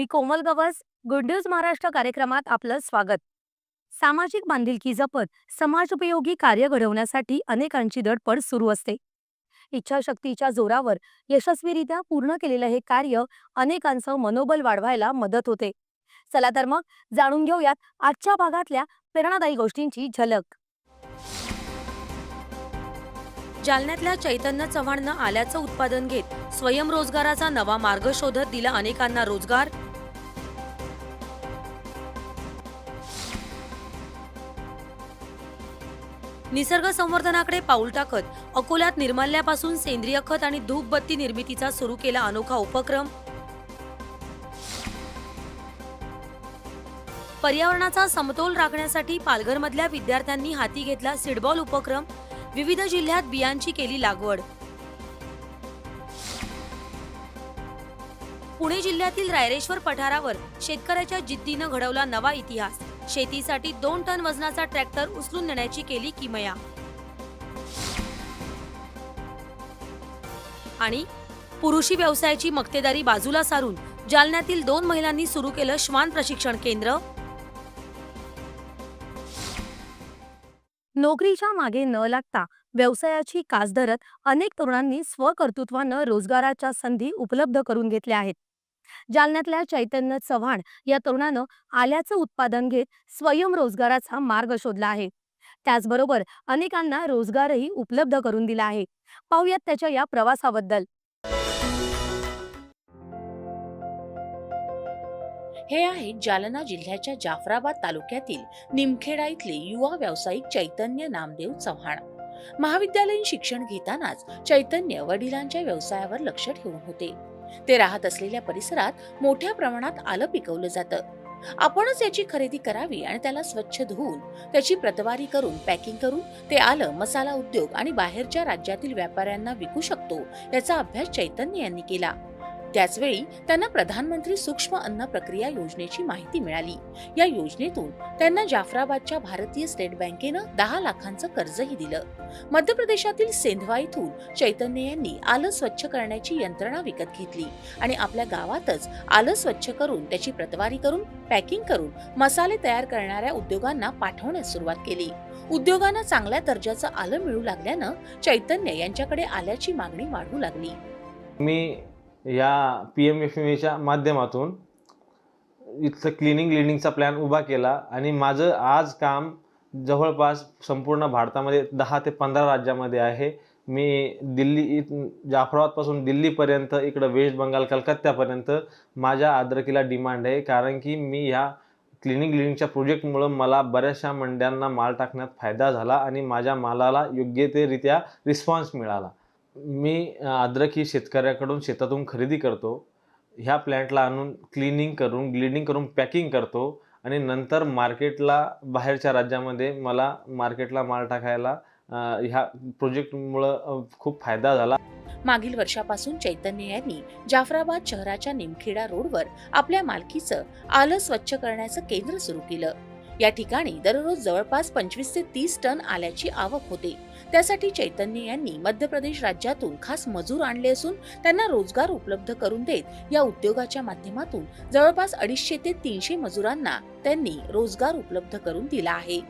मी Komal Gawas good news Maharashtra कार्यक्रमात आपलं स्वागत. सामाजिक बांधिलकी जपत समाजोपयोगी कार्य घडवण्यासाठी अनेकांची धडपड सुरू असते. इच्छाशक्तीच्या जोरावर यशस्वीरित्या पूर्ण केलेलं हे कार्य अनेकांचं मनोबल वाढवायला मदत होते. चला तर मग जाणून घेऊयात आजच्या भागातल्या प्रेरणादायी गोष्टींची झलक. जालन्यातल्या चैतन्य चव्हाणनं आल्याचं उत्पादन घेत स्वयंरोजगाराचा नवा मार्ग शोधत दिला अनेकांना रोजगार निसर्ग संवर्धनाकडे पाऊल टाकत अकोल्यात निर्माल्यापासून सेंद्रिय खत आणि धूपबत्ती निर्मितीचा सुरू केला अनोखा उपक्रम. पर्यावरणाचा समतोल राखण्यासाठी पालघरमधल्या विद्यार्थ्यांनी हाती घेतला सीडबॉल उपक्रम. विविध जिल्ह्यात बियांची केली लागवड. पुणे जिल्ह्यातील रायरेश्वर पठारावर शेतकऱ्याच्या जिद्दीनं घडवला नवा इतिहास. शेतीसाठी दोन टन वजनाचा ट्रॅक्टर उचलून नेण्याची केली किमया. आणि पुरुषी व्यवसायाची मक्तेदारी बाजूला सारून जालन्यातील दोन महिलांनी सुरू केलं श्वान प्रशिक्षण केंद्र. नोकरीच्या मागे न लागता व्यवसायाची कास धरत अनेक तरुणांनी स्वकर्तृत्वानं रोजगाराच्या संधी उपलब्ध करून घेतल्या आहेत. जालन्यातल्या चैतन्य चव्हाण या तरुणानं आल्याचं उत्पादन घेत स्वयंरोजगाराचा मार्ग शोधला आहे. त्याचबरोबर अनेकांना रोजगारही उपलब्ध करून दिला आहे. पाहुयात त्याच्या या प्रवासाबद्दल. हे आहे जालना जिल्ह्याच्या जाफराबाद तालुक्यातील निमखेडा इथले युवा व्यावसायिक चैतन्य नामदेव चव्हाण. महाविद्यालयीन शिक्षण घेतानाच चैतन्य वडिलांच्या व्यवसायावर लक्ष ठेवून होते. ते राहत असलेल्या परिसरात मोठ्या प्रमाणात आलं पिकवलं जातं. आपणच याची खरेदी करावी आणि त्याला स्वच्छ धुवून त्याची प्रतवारी करून पॅकिंग करून ते आलं मसाला उद्योग आणि बाहेरच्या राज्यातील व्यापाऱ्यांना विकू शकतो याचा अभ्यास चैतन्य यांनी केला. त्याचवेळी त्यांना प्रधानमंत्री सूक्ष्म अन्न प्रक्रिया योजनेची माहिती मिळाली. या योजनेतून त्यांना जाफराबादच्या भारतीय स्टेट बँकेनं दहा लाखांचं कर्जही दिलं. मध्य प्रदेशातील सेंधवा इथून चैतन्य यांनी आलं स्वच्छ करण्याची यंत्रणा विकत घेतली आणि आपल्या गावातच आलं स्वच्छ करून त्याची प्रतवारी करून पॅकिंग करून मसाले तयार करणाऱ्या उद्योगांना पाठवण्यास सुरुवात केली. उद्योगांना चांगल्या दर्जाचं आलं मिळू लागल्यानं चैतन्य यांच्याकडे आल्याची मागणी वाढू लागली. मी या पी एम एफ एम एच्या माध्यमातून इथलं क्लिनिंग लिडिंगचा प्लॅन उभा केला आणि माझं आज काम जवळपास संपूर्ण भारतामध्ये दहा ते पंधरा राज्यामध्ये आहे. मी दिल्ली इत- जाफराबादपासून दिल्लीपर्यंत इकडं वेस्ट बंगाल कलकत्त्यापर्यंत माझ्या आद्रकीला डिमांड आहे. कारण की मी ह्या क्लिनिक लिडिंगच्या प्रोजेक्टमुळं मला बऱ्याचशा मंड्यांना माल टाकण्यात फायदा झाला आणि माझ्या मालाला योग्य ते रित्या रिस्पॉन्स मिळाला. मी अद्रक ही शेतकऱ्याकडून शेतातून खरेदी करतो. ह्या प्लॅन्टला आणून क्लिनिंग करून ग्लिडिंग करून पॅकिंग करतो आणि नंतर मार्केटला बाहेरच्या राज्यामध्ये मला मार्केटला माल टाकायला ह्या प्रोजेक्टमुळं खूप फायदा झाला. मागील वर्षापासून चैतन्य यांनी जाफराबाद शहराच्या निमखेडा रोडवर आपल्या मालकीचं आलं स्वच्छ करण्याचं केंद्र सुरू केलं. या ठिकाणी दररोज जवळपास पंचवीस ते तीस टन आल्याची आवक होते. त्यासाठी चैतन्य यांनी मध्य प्रदेश राज्यातून खास मजूर आणले असून त्यांना रोजगार उपलब्ध करून देत या उद्योगाच्या माध्यमातून जवळपास अडीचशे ते तीनशे मजुरांना त्यांनी रोजगार उपलब्ध करून दिला आहे.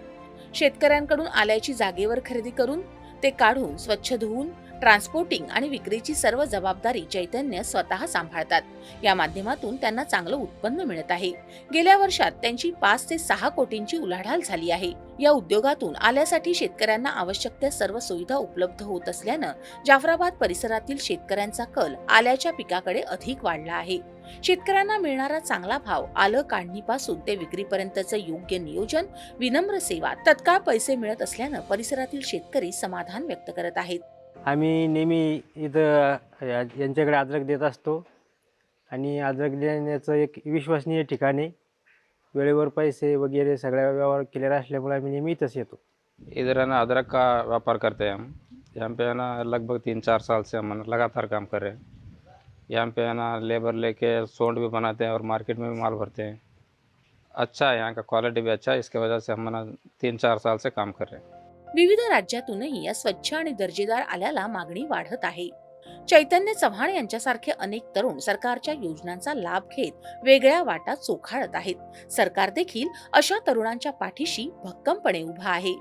शेतकऱ्यांकडून आल्याची जागेवर खरेदी करून ते काढून स्वच्छ धुवून ट्रान्सपोर्टिंग आणि विक्रीची सर्व जबाबदारी चैतन्य स्वतः सांभाळतात. या माध्यमातून त्यांना चांगलं उत्पन्न मिळत आहे. गेल्या वर्षात त्यांची पाच ते सहा कोटींची उलाढाल झाली आहे. या उद्योगातून आल्यासाठी शेतकऱ्यांना आवश्यक त्या सर्व सुविधा उपलब्ध होत असल्यानं जाफराबाद परिसरातील शेतकऱ्यांचा कल आल्याच्या पिकाकडे अधिक वाढला आहे. शेतकऱ्यांना मिळणारा चांगला भाव आलं काढणीपासून ते विक्रीपर्यंतचं योग्य नियोजन विनम्र सेवा तत्काळ पैसे मिळत असल्यानं परिसरातील शेतकरी समाधान व्यक्त करत आहेत. आम्ही नेहमी इथं या- यांच्याकडे अद्रक देत असतो. आणि अद्रक देण्याचं एक विश्वसनीय ठिकाण आहे. वेळेवर पैसे वगैरे सगळ्या व्यवहार क्लिअर असल्यामुळे आम्ही नेहमी इथंच येतो. इधर है ना अदरक का व्यापार करते हैं हम यहाँ पे है ना लगभग तीन चार साल से हम लगातार काम कर रहे हैं. यहाँ पे है ना लेबर लेके सोंड भी बनाते हैं और मार्केट में भी माल भरते हैं. अच्छा है यहाँ का क्वालिटी भी अच्छा है इसके वजह से हम है ना तीन चार साल से काम कर रहे हैं. विविध राज्यातूनही या स्वच्छ आणि दर्जेदार आल्याला मागणी वाढत आहे. चैतन्य चव्हाण यांच्यासारखे अनेक तरुण सरकारच्या योजनांचा लाभ घेत वेगळ्या वाटा चोखाळत आहेत. सरकार देखील अशा तरुणांच्या पाठीशी भक्कमपणे उभा आहे.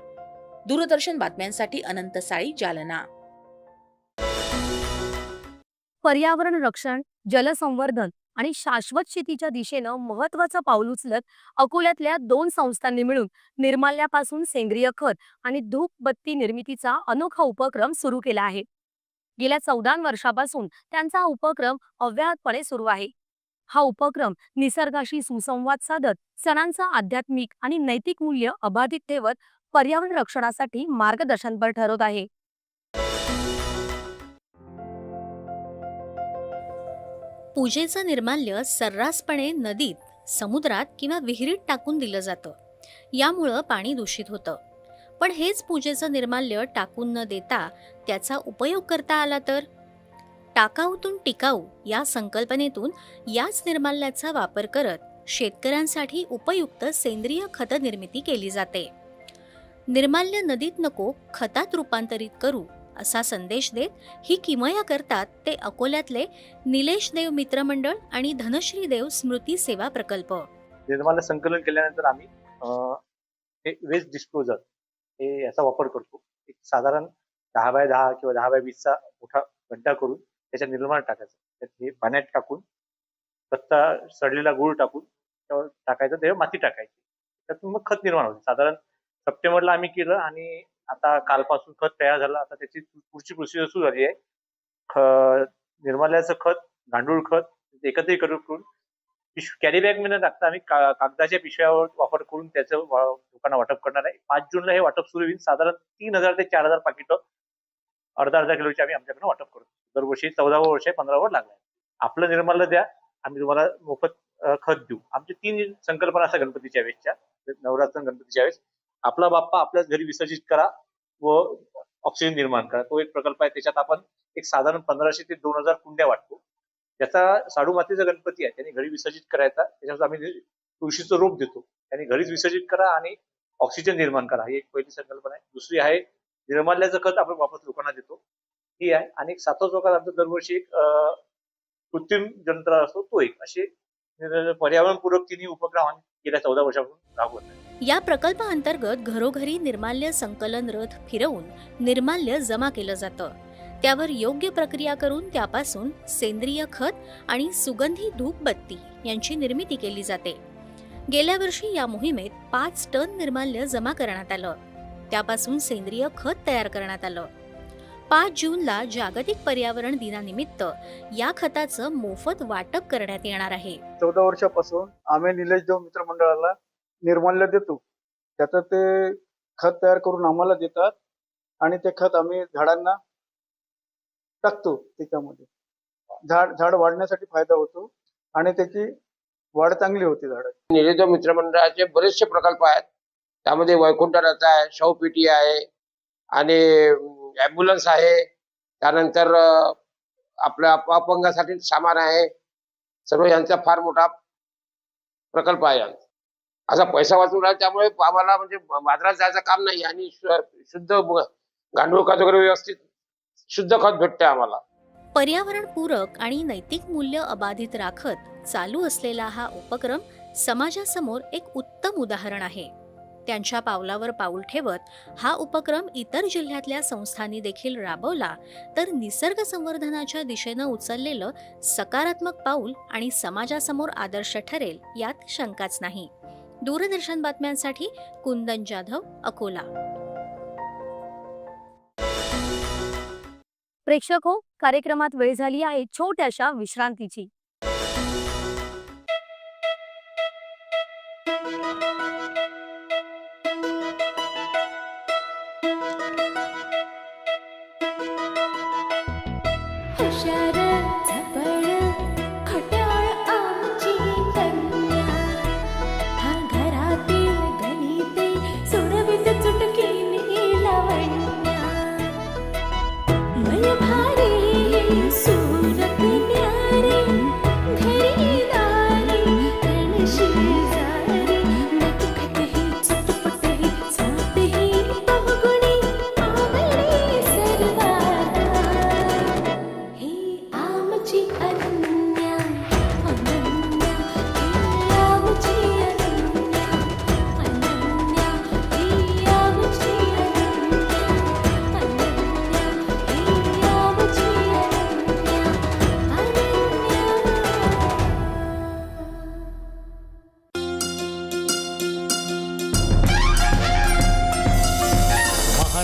दूरदर्शन बातम्यांसाठी अनंत साळी जालना. पर्यावरण रक्षण जलसंवर्धन आणि शाश्वत शेतीच्या दिशेनं महत्वाचं पाऊल उचलत अकोल्यातल्या दोन संस्थांनी मिळून निर्माल्यापासून सेंद्रिय खत आणि धूप बत्ती निर्मितीचा अनोखा उपक्रम सुरू केला आहे. गेल्या चौदा वर्षापासून त्यांचा उपक्रम अव्याहतपणे सुरू आहे. हा उपक्रम निसर्गाशी सुसंवाद साधत सणांचं आध्यात्मिक आणि नैतिक मूल्य अबाधित ठेवत पर्यावरण रक्षणासाठी मार्गदर्शनपर ठरवत आहे. पूजेचं निर्माल्य सर्रासपणे नदीत समुद्रात किंवा विहिरीत टाकून दिलं जातं. यामुळं पाणी दूषित होतं. पण हेच पूजेचं निर्माल्य टाकून न देता त्याचा उपयोग करता आला तर? टाकाऊतून टिकाऊ या संकल्पनेतून याच निर्माल्याचा वापर करत शेतकऱ्यांसाठी उपयुक्त सेंद्रिय खत निर्मिती केली जाते. निर्माल्य नदीत नको खतात रूपांतरित करू. असा संदेश देत ही किमया करतात ते अकोल्यातले निलेश देव मित्रमंडळ आणि धनश्री देव स्मृती सेवा प्रकल्प. निर्माला संकलन केल्यानंतर आम्ही हे वेस्ट डिस्पोजल हे याचा वापर करतो. एक साधारण दहा बाय दहा किंवा दहा बाय वीसचा मोठा गड्डा करून त्याच्या निर्माण टाकायचं. हे पाण्यात टाकून कच्चा सडलेला गूळ टाकून त्यावर टाकायचं त्यावर माती टाकायची. त्यातून मग खत निर्माण होते. साधारण सप्टेंबरला आम्ही केलं आणि आता कालपासून खत तयार झालं. आता त्याची पुढची प्रोसिजर सुरू झाली आहे. ख निर्माल्याचं खत गांडूळ खत एकत्रित करून कॅरी कॅरीबॅगमध्ये टाकता आम्ही कागदाच्या पिशव्यावर वापर करून त्याचं वा- लोकांना वाटप करणार आहे. पाच जूनला हे वाटप सुरू होईल. साधारण तीन हजार ते चार हजार पाकिटं अर्धा अर्धा किलोची आम्ही आमच्याकडे वाटप करतो. दरवर्षी चौदावं वर्ष आहे पंधरावर लागलाय आपलं निर्माल्य द्या. आम्ही तुम्हाला मोफत खत देऊ. आमची तीन संकल्पना असतात गणपतीच्या वेळेसच्या. नवरात्र गणपतीच्या वेळेस. आपला बाप्पा आपल्याच घरी विसर्जित करा व ऑक्सिजन निर्माण करा. तो एक प्रकल्प आहे. त्याच्यात आपण एक साधारण पंधराशे ते दोन हजार कुंड्या वाटतो. त्याचा साडू मातीचा गणपती आहे. त्याने घरी विसर्जित करायचा. त्याच्यावर आम्ही तुळशीचं रोप देतो. त्याने घरीच विसर्जित करा आणि ऑक्सिजन निर्माण करा. ही एक पहिली संकल्पना आहे. दुसरी आहे निर्माल्याचं खत आपण वापस लोकांना देतो. ही आहे. आणि एक सातवा चौकात आमचं दरवर्षी एक कृत्रिम जंत्र असतो. तो एक. असे पर्यावरणपूरक तिन्ही उपक्रम आम्ही गेल्या चौदा वर्षापासून राबवत आहे. या प्रकल्पाअंतर्गत घरोघरी निर्माल्य संकलन रथ फिरवून निर्माल्य जमा केलं जातं. त्यावर योग्य प्रक्रिया करून त्यापासून सेंद्रिय खत आणि सुगंधी धूपबत्ती यांची निर्मिती केली जाते. गेल्या वर्षी या मोहिमेत पाच टन निर्माल्य जमा करण्यात आलं. त्यापासून सेंद्रिय खत तयार करण्यात आलं. पाच जूनला जागतिक पर्यावरण दिनानिमित्त या खताचं मोफत वाटप करण्यात येणार आहे. चौदा वर्षापासून आम्ही निलेश देव मित्रमंडळाला निर्माणला देतो. त्याचं ते खत तयार करून आम्हाला देतात आणि ते खत आम्ही झाडांना टाकतो त्याच्यामध्ये. झाड झाड वाढण्यासाठी फायदा होतो आणि त्याची वाढ चांगली होती झाड. निलेदेव मित्रमंडळाचे बरेचसे प्रकल्प आहेत. त्यामध्ये वैकुंठ आहे शवपेटी आहे आणि ॲम्ब्युलन्स आहे. त्यानंतर आपल्या अपंगासाठी सामान आहे. सर्व यांचा फार मोठा प्रकल्प आहे. यांचा. असा पैसा वाचून राहिला त्यामुळे आम्हाला म्हणजे बाजारात जायचं काम नाही आणि शुद्ध गांडूळ खत वगैरे व्यवस्थित शुद्ध खत भेटते आम्हाला. पर्यावरणपूरक आणि नैतिक मूल्य अबाधित राखत चालू असलेला हा उपक्रम समाजासमोर एक उत्तम उदाहरण आहे. त्यांच्या पावलावर पाऊल ठेवत हा उपक्रम इतर जिल्ह्यातल्या संस्थांनी देखील राबवला तर निसर्ग संवर्धनाच्या दिशेनं उचललेलं सकारात्मक पाऊल आणि समाजासमोर आदर्श ठरेल यात शंकाच नाही. दूरदर्शन बातम्यांसाठी कुंदन जाधव अकोला. प्रेक्षक हो कार्यक्रमात वेळ झाली आहे छोट्याशा विश्रांतीची.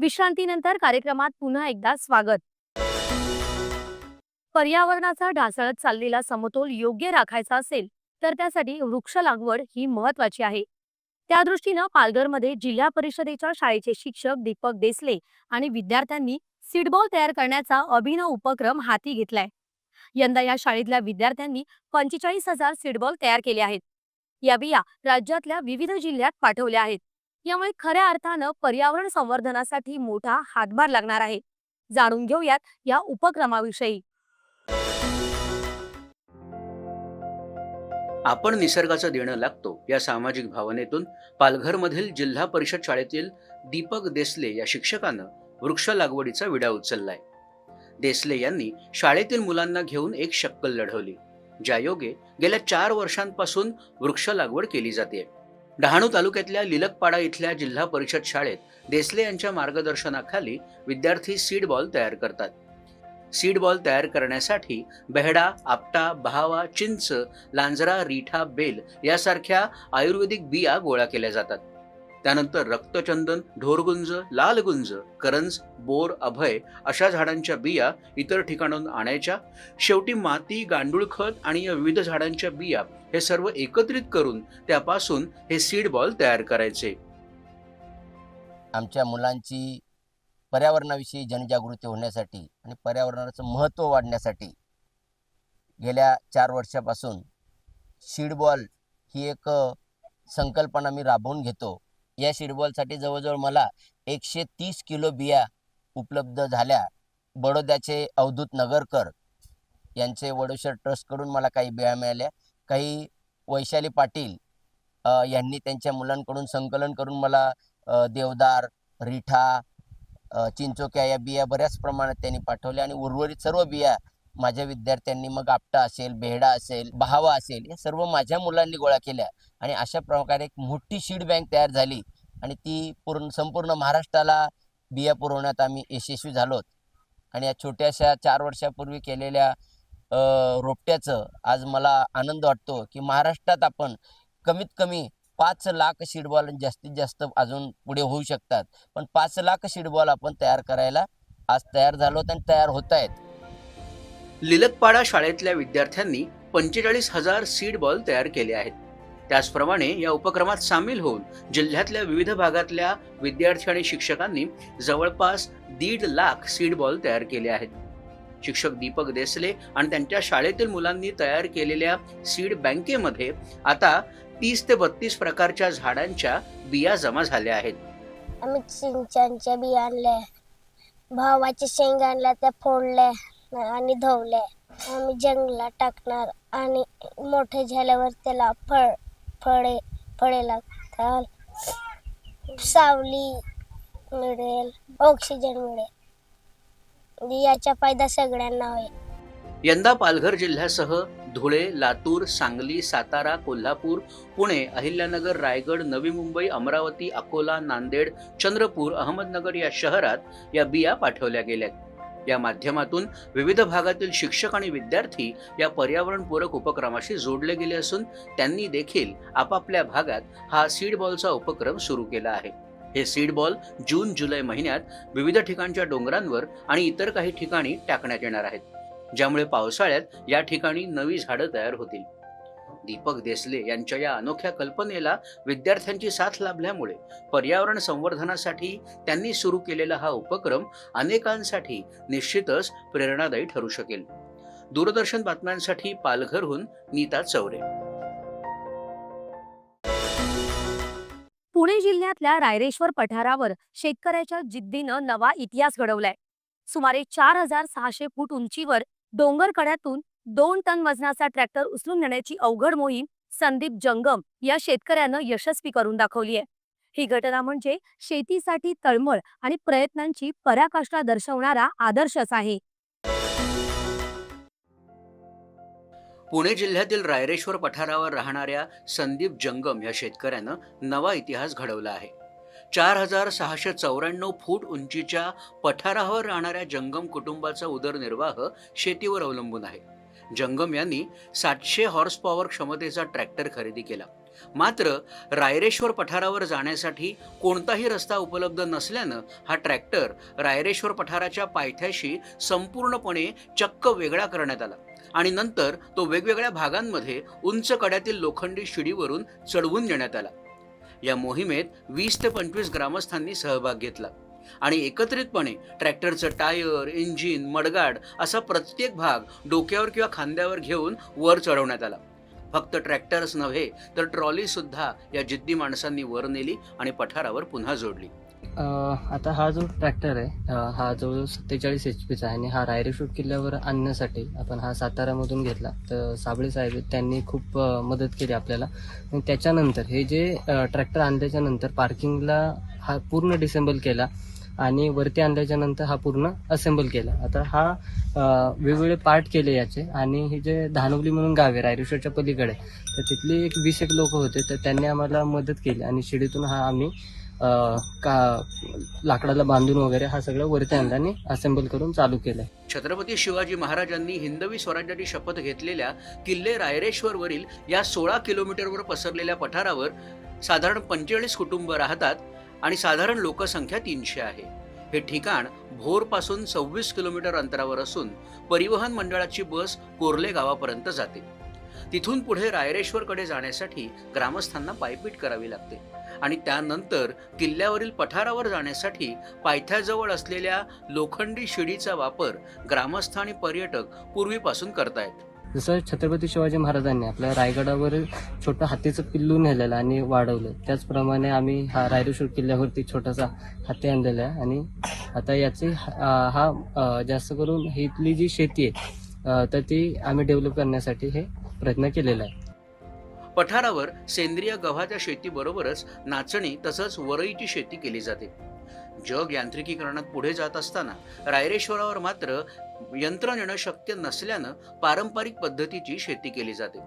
विश्रांतीनंतर कार्यक्रमात पुन्हा एकदा स्वागत. पर्यावरणाचा ढासळत चाललेला समतोल योग्य राखायचा असेल तर त्यासाठी वृक्ष लागवड ही महत्वाची आहे. त्या दृष्टीनं पालघरमध्ये जिल्हा परिषदेच्या शाळेचे शिक्षक दीपक देसले आणि विद्यार्थ्यांनी सीडबॉल तयार करण्याचा अभिनव उपक्रम हाती घेतलाय. यंदा या शाळेतल्या विद्यार्थ्यांनी पंचेचाळीस हजार सीडबॉल तयार केले आहेत. या बिया राज्यातल्या विविध जिल्ह्यात पाठवल्या आहेत. यामुळे खऱ्या अर्थानं पर्यावरण संवर्धनासाठी मोठा हातभार लागणार आहे. जाणून घेऊयात या उपक्रमाविषयी. आपण निसर्गाचं देणं लागतो या सामाजिक भावनेतून पालघरमधील जिल्हा परिषद शाळेतील दीपक देसले या शिक्षकानं वृक्ष लागवडीचा विडा उचललाय. देसले यांनी शाळेतील मुलांना घेऊन एक शक्कल लढवली ज्यायोगे गेल्या चार वर्षांपासून वृक्ष लागवड केली जाते डहाणू तालुक्यातल्या लिलकपाडा इथल्या जिल्हा परिषद शाळेत देसले यांच्या मार्गदर्शनाखाली विद्यार्थी सीड बॉल तयार करतात. सीड बॉल तयार करण्यासाठी बेहडा आपटा बहावा चिंच लांजरा रिठा बेल यासारख्या आयुर्वेदिक बिया गोळा केल्या जातात. त्यानंतर रक्तचंदन ढोरगुंज लालगुंज करंज बोर अभय अशा झाडांच्या बिया इतर ठिकाणाहून आणायच्या. शेवटी माती गांडूळ खत आणि या विविध झाडांच्या बिया हे सर्व एकत्रित करून त्यापासून हे सीड बॉल तयार करायचे. आमच्या मुलांची पर्यावरणाविषयी जनजागृती होण्यासाठी आणि पर्यावरणाचं महत्त्व वाढण्यासाठी गेल्या चार वर्षापासून सीडबॉल ही एक संकल्पना मी राबवून घेतो. या शिरबॉलसाठी जवळजवळ मला एकशे तीस किलो बिया उपलब्ध झाल्या. बडोद्याचे अवधूत नगरकर यांचे वडोशर ट्रस्टकडून मला काही बिया मिळाल्या. काही वैशाली पाटील यांनी त्यांच्या मुलांकडून संकलन करून मला देवदार रिठा चिंचोक्या या बिया बऱ्याच प्रमाणात त्यांनी पाठवल्या आणि उर्वरित सर्व बिया माझ्या विद्यार्थ्यांनी मग आपटा असेल बेहडा असेल बहावा असेल या सर्व माझ्या मुलांनी गोळा केल्या. आणि अशा प्रकारे एक मोठी सीड बँक तयार झाली. आणि ती पूर्ण संपूर्ण महाराष्ट्राला बिया पुरवण्यात आम्ही यशस्वी झालोत आणि या छोट्याशा चार वर्षापूर्वी केलेल्या रोपट्याचं आज मला आनंद वाटतो की महाराष्ट्रात आपण कमीत कमी पाच लाख सीडबॉल जास्तीत जास्त अजून पुढे होऊ शकतात. पण पाच लाख सीडबॉल आपण तयार करायला आज तयार झालो आणि तयार होत आहेत. लिलकपाडा शाळेतल्या विद्यार्थ्यांनी पंचेचाळीस हजार सीड बॉल तयार केले आहेत. त्याचप्रमाणे या उपक्रमात सामील होऊन जिल्ह्यातल्या विविध भागातल्या विद्यार्थी आणि शिक्षकांनी जवळपास दीड लाख सीड बॉल तयार केले आहेत. शिक्षक दीपक देसले आणि त्यांच्या शाळेतील मुलांनी तयार केलेल्या सीड बँकेमध्ये आता तीस ते बत्तीस प्रकारच्या झाडांच्या बिया जमा झाल्या आहेत. आम्ही सिंचनच्या बिया आणल्या भावाचे शेंग आणल्या त्या फोडल्या. आणि धवल्या आम्ही जंगलात टाकणार आणि मोठे झाल्यावर त्याला फळ फळे फळे लागतात सावली मिळेल ऑक्सिजन मिळेल. याचा फायदा सगळ्यांना होईल. यंदा पालघर जिल्ह्यासह धुळे लातूर सांगली सातारा कोल्हापूर पुणे अहिल्यानगर रायगड नवी मुंबई अमरावती अकोला नांदेड चंद्रपूर अहमदनगर या शहरात या बिया पाठवल्या गेल्या या माध्यमातून विविध भागातील शिक्षक आणि विद्यार्थी या पर्यावरणपूरक उपक्रमाशी जोडले गेले असून त्यांनी देखील आपापल्या भागात हा सीड बॉलचा उपक्रम सुरू केला आहे. हे सीड बॉल जून जुलै महिन्यात विविध ठिकाणच्या डोंगरांवर आणि इतर काही ठिकाणी टाकण्यात येणार आहेत. ज्यामुळे पावसाळ्यात या ठिकाणी नवी झाडं तयार होतील. दीपक देसले यांच्या या अनोख्या कल्पनेला विद्यार्थ्यांची साथ लाभल्यामुळे पर्यावरण संवर्धनासाठी त्यांनी सुरू केलेला हा उपक्रम अनेकांसाठी निश्चितच प्रेरणादायी ठरू शकेल. दूरदर्शन बातम्यांसाठी पालघरहून नीता चौरे. पुणे जिल्ह्यातल्या रायरेश्वर पठारावर शेतकऱ्याच्या जिद्दीनं नवा इतिहास घडवलाय. सुमारे चार हजार सहाशे फूट उंचीवर डोंगर कड्यातून दोन टन वजनाचा ट्रॅक्टर उचलून नेण्याची अवघड मोहीम संदीप जंगम या शेतकऱ्यानं यशस्वी करून दाखवली आहे. ही घटना म्हणजे शेतीसाठी तळमळ आणि प्रयत्नांची पराकाष्ठा दर्शवणारा आदर्शच आहे. पुणे जिल्ह्यातील रायरेश्वर पठारावर राहणाऱ्या संदीप जंगम या शेतकऱ्यानं नवा इतिहास घडवला आहे. चार हजार सहाशे चौऱ्याण्णव फूट उंचीच्या पठारावर राहणाऱ्या जंगम कुटुंबाचा उदरनिर्वाह शेतीवर अवलंबून आहे. जंगम यांनी सातशे हॉर्स पॉवर क्षमतेचा ट्रॅक्टर खरेदी केला. मात्र रायरेश्वर पठारावर जाण्यासाठी कोणताही रस्ता उपलब्ध नसल्यानं हा ट्रॅक्टर रायरेश्वर पठाराच्या पायथ्याशी संपूर्णपणे चक्क वेगळा करण्यात आला आणि नंतर तो वेगवेगळ्या भागांमध्ये उंच कड्यातील लोखंडी शिडीवरून चढवून देण्यात आला. या मोहिमेत वीस ते पंचवीस ग्रामस्थांनी सहभाग घेतला. आणि एकत्रितपणे ट्रॅक्टरचं टायर इंजिन मडगाड असा प्रत्येक भाग डोक्यावर किंवा खांद्यावर घेऊन वर चढवण्यात आला. फक्त ट्रॅक्टरच नव्हे तर ट्रॉली सुद्धा या जिद्दी माणसांनी वर नेली आणि पठारावर पुन्हा जोडली. आता हा जो ट्रॅक्टर आहे हा जो सत्तेचाळीस एच पीचा आहे आणि हा रायरेश्वर किल्ल्यावर आणण्यासाठी आपण हा सातारामधून घेतला तर साबळे साहेब त्यांनी खूप मदत केली आपल्याला. आणि त्याच्यानंतर हे जे ट्रॅक्टर आणल्याच्या नंतर पार्किंगला हा पूर्ण डिसेंबल केला आणि वरती आणल्याच्या नंतर हा पूर्ण असेंबल केला. आता हा वेगवेगळे पार्ट केले याचे आणि हे जे धानवली म्हणून गाव आहे रायरेश्वरच्या पलीकडे तर तिथले एक वीस एक लोक होते तर त्यांनी आम्हाला मदत केली आणि शिडीतून हा आम्ही का लाकडाला बांधून वगैरे हा सगळं वरती आणला आणि असेंबल करून चालू केलं. छत्रपती शिवाजी महाराजांनी हिंदवी स्वराज्याची शपथ घेतलेल्या किल्ले रायरेश्वरवरील या सोळा किलोमीटरवर पसरलेल्या पठारावर साधारण पंचेचाळीस कुटुंब राहतात. आणि साधारण लोकसंख्या तीनशे आहे. हे ठिकाण भोरपासून सव्वीस किलोमीटर अंतरावर असून परिवहन मंडळाची बस कोर्ले गावापर्यंत जाते. तिथून पुढे रायरेश्वरकडे जाण्यासाठी ग्रामस्थांना पायपीट करावी लागते आणि त्यानंतर किल्ल्यावरील पठारावर जाण्यासाठी पायथ्याजवळ असलेल्या लोखंडी शिडीचा वापर ग्रामस्थ आणि पर्यटक पूर्वीपासून करतायत. जसं छत्रपती शिवाजी महाराजांनी आपल्या रायगडावर छोटं हातीचं पिल्लू नेलेलं आणि वाढवलं. त्याचप्रमाणे आम्ही हा रायरेश्वर किल्ल्यावरती छोटासा हाती आणलेला आहे. आणि आता याची हा जास्त करून इथली जी शेती आहे तर ती आम्ही डेव्हलप करण्यासाठी हे प्रयत्न केलेला आहे. पठारावर सेंद्रिय गव्हाच्या शेतीबरोबरच नाचणी तसंच वरईची शेती केली जाते. जग यांत्रिकीकरणात पुढे जात असताना रायरेश्वरावर मात्र यंत्र नेणं शक्य नसल्यानं पारंपरिक पद्धतीची शेती केली जाते.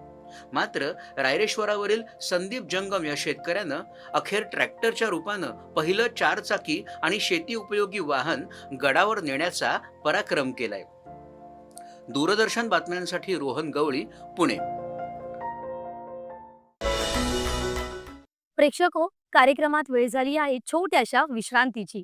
मात्र रायरेश्वरावरील संदीप जंगम या शेतकऱ्यानं अखेर ट्रॅक्टरच्या रूपानं पहिलं चारचाकी आणि शेती उपयोगी वाहन गडावर नेण्याचा पराक्रम केलाय. दूरदर्शन बातम्यांसाठी रोहन गवळी पुणे. प्रेक्षक हो कार्यक्रमात वेळ झाली आहे छोट्याशा विश्रांतीची.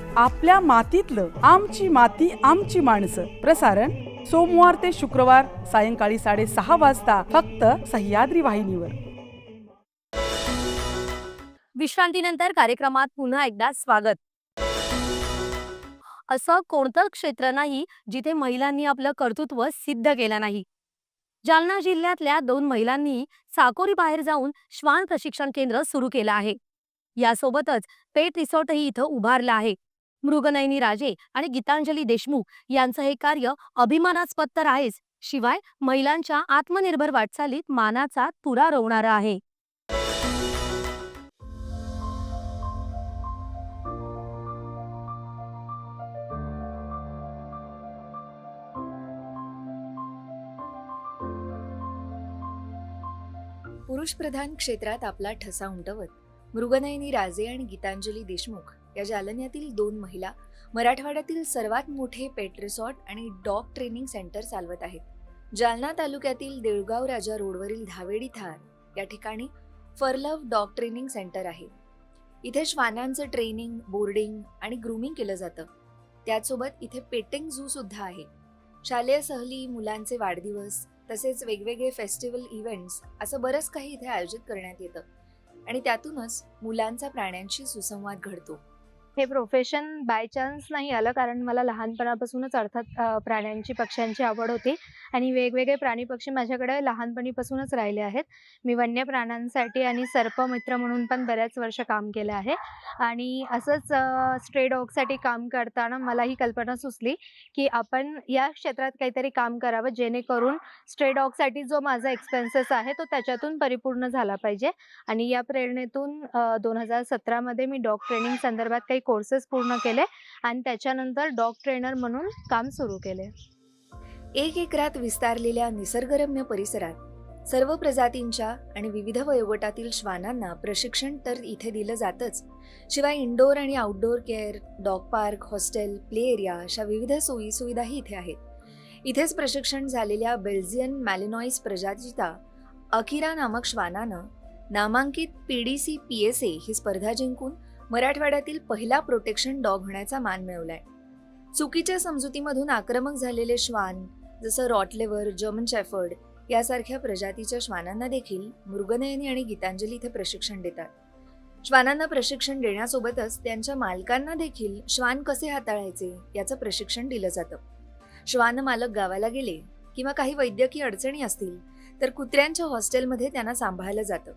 आपल्या मातीतलं आमची माती आमची माणसं. प्रसारण सोमवार ते शुक्रवार सायंकाळी साडेसहा वाजता फक्त सह्याद्री वाहिनीवर. विश्रांतीनंतर कार्यक्रमात पुन्हा एकदा स्वागत. असं कोणतं क्षेत्र नाही जिथे महिलांनी आपलं कर्तृत्व सिद्ध केलं नाही? जालना जिल्ह्यातल्या दोन महिलांनी साकोरी बाहेर जाऊन श्वान प्रशिक्षण केंद्र सुरू केलं आहे. यासोबतच पेट रिसॉर्टही इथं उभारलं आहे. मृगनयनी राजे आणि गीतांजली देशमुख यांचं हे कार्य अभिमानास्पद तर आहेच. शिवाय महिलांच्या आत्मनिर्भर वाटचालीत मानाचा तुरा रोवणारा आहे. पुरुषप्रधान क्षेत्रात आपला ठसा उमटवत मृगनयनी राजे आणि गीतांजली देशमुख या जालन्यातील दोन महिला मराठवाड्यातील सर्वात मोठे पेट रिसॉर्ट आणि डॉग ट्रेनिंग सेंटर चालवत आहेत. जालना तालुक्यातील देळगाव राजा रोडवरील धावेडी थार या ठिकाणी फरलव डॉग ट्रेनिंग सेंटर आहे. इथे श्वानांचं ट्रेनिंग बोर्डिंग आणि ग्रूमिंग केलं जातं. त्याचसोबत इथे पेटिंग झू सुद्धा आहे. शालेय सहली मुलांचे वाढदिवस तसेच वेगवेगळे फेस्टिवल इव्हेंट्स असं बरंच काही इथे आयोजित करण्यात येतं. आणि त्यातूनच मुलांचा प्राण्यांशी सुसंवाद घडतो. हे प्रोफेशन बाय चान्स नाही आलं कारण मला लहानपणापासूनच अर्थात प्राण्यांची पक्ष्यांची आवड होती. आणि वेगवेगळे प्राणी पक्षी माझ्याकडे लहानपणीपासूनच राहिले आहेत. मी वन्य प्राण्यांसाठी आणि सर्पमित्र म्हणून पण बऱ्याच वर्ष काम केलं आहे. आणि असंच स्ट्रे डॉगसाठी काम करताना मला ही कल्पना सुचली की आपण या क्षेत्रात काहीतरी काम करावं जेणेकरून स्ट्रे डॉगसाठी जो माझा एक्सपेन्सेस आहे तो त्याच्यातून परिपूर्ण झाला पाहिजे. आणि या प्रेरणेतून दोन हजार सतरामध्ये मी डॉग ट्रेनिंग संदर्भात काही कोर्सेस पूर्ण केले आणि त्याच्यानंतर डॉग ट्रेनर म्हणून काम सुरू केले. एक एकरात विस्तारलेल्या निसर्गरम्य परिसरात सर्व प्रजातींच्या आणि विविध वयोगटातील श्वानांना प्रशिक्षण तर इथे दिलं जातच. शिवाय इंडोर आणि outdoor care dog park hostel play area अशा विविध सोयी सुविधाही इथे आहेत. इथेच प्रशिक्षण झालेल्या बेल्जियन मॅलिनॉईस प्रजातीचा अकिरा नामक श्वानानं नामांकित P D C P S A ही स्पर्धा जिंकून मराठवाड्यातील पहिला प्रोटेक्शन डॉग होण्याचा मान मिळवलाय. चुकीच्या समजुतीमधून आक्रमक झालेले श्वान जसं रॉटलेवर जर्मन शेफर्ड यासारख्या प्रजातीच्या श्वानांना देखील मृगनयनी आणि गीतांजली इथे प्रशिक्षण देतात. श्वानांना प्रशिक्षण देण्यासोबतच त्यांच्या मालकांना देखील श्वान कसे हाताळायचे याचं प्रशिक्षण दिलं जातं. श्वान मालक गावाला गेले किंवा काही वैद्यकीय अडचणी असतील तर कुत्र्यांच्या हॉस्टेलमध्ये त्यांना सांभाळलं जातं.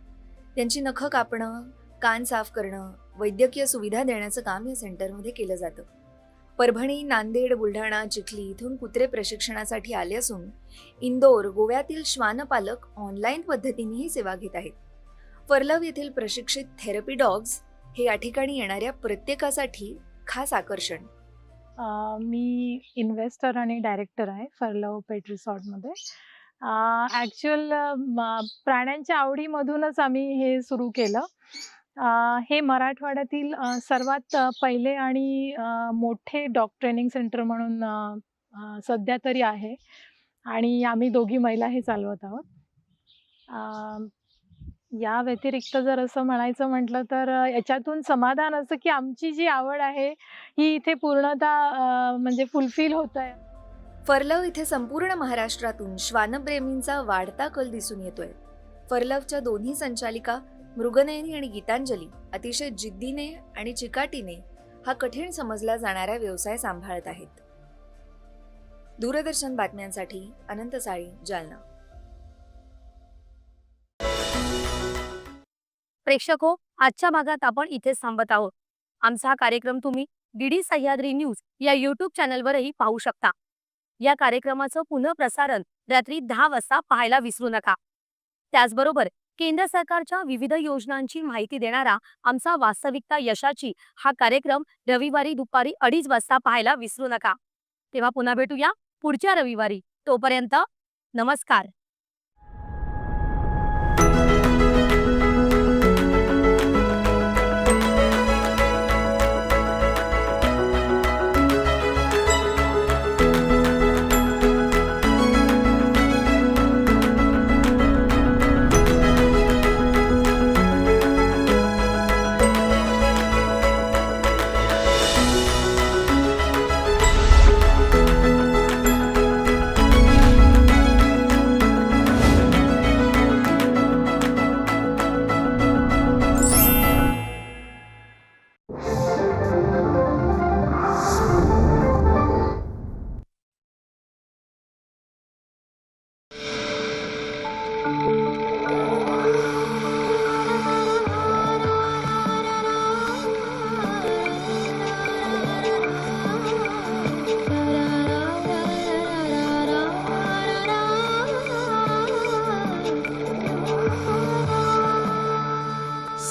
त्यांची नखं कापणं कान साफ करणं वैद्यकीय सुविधा देण्याचं काम या सेंटरमध्ये केलं जातं. परभणी नांदेड बुलढाणा चिखली इथून कुत्रे प्रशिक्षणासाठी आले असून इंदोर गोव्यातील श्वानपालक ऑनलाईन पद्धतीने ही सेवा घेत आहेत. फर्लव येथील प्रशिक्षित थेरपी डॉग्स हे या ठिकाणी येणाऱ्या प्रत्येकासाठी खास आकर्षण. मी इन्व्हेस्टर आणि डायरेक्टर आहे फर्लव पेट रिसॉर्टमध्ये. ॲक्च्युअल प्राण्यांच्या आवडीमधूनच आम्ही हे सुरू केलं. हे मराठवाड्यातील सर्वात पहिले आणि मोठे डॉग ट्रेनिंग सेंटर म्हणून सध्या तरी आहे. आणि आम्ही दोघी महिला हे चालवत आहोत. या व्यतिरिक्त जर असं म्हणायचं म्हटलं तर याच्यातून समाधान असं की आमची जी आवड आहे ही इथे पूर्णतः म्हणजे फुलफिल होत आहे. फरलव इथे संपूर्ण महाराष्ट्रातून श्वानप्रेमींचा वाढता कल दिसून येतोय. फरलवच्या दोन्ही संचालिका मृगनयनी आणि गीतांजली अतिशय जिद्दीने आणि चिकाटीने हा कठीण समजला जाणारा व्यवसाय सांभाळत आहेत. दूरदर्शन बातम्यांसाठी अनंत साळी जालना. प्रेक्षक हो आजच्या भागात आपण इथेच थांबत आहोत. आमचा हा कार्यक्रम तुम्ही डीडी सह्याद्री न्यूज या युट्यूब चॅनलवरही पाहू शकता. या कार्यक्रमाचं पुनःप्रसारण रात्री दहा वाजता पाहायला विसरू नका. त्याचबरोबर केंद्र सरकारच्या विविध योजनांची माहिती देणारा आमचा वास्तविकता यशाची हा कार्यक्रम रविवारी दुपारी अडीच वाजता पाहायला विसरू नका. तेव्हा पुन्हा भेटूया पुढच्या रविवारी. तोपर्यंत नमस्कार.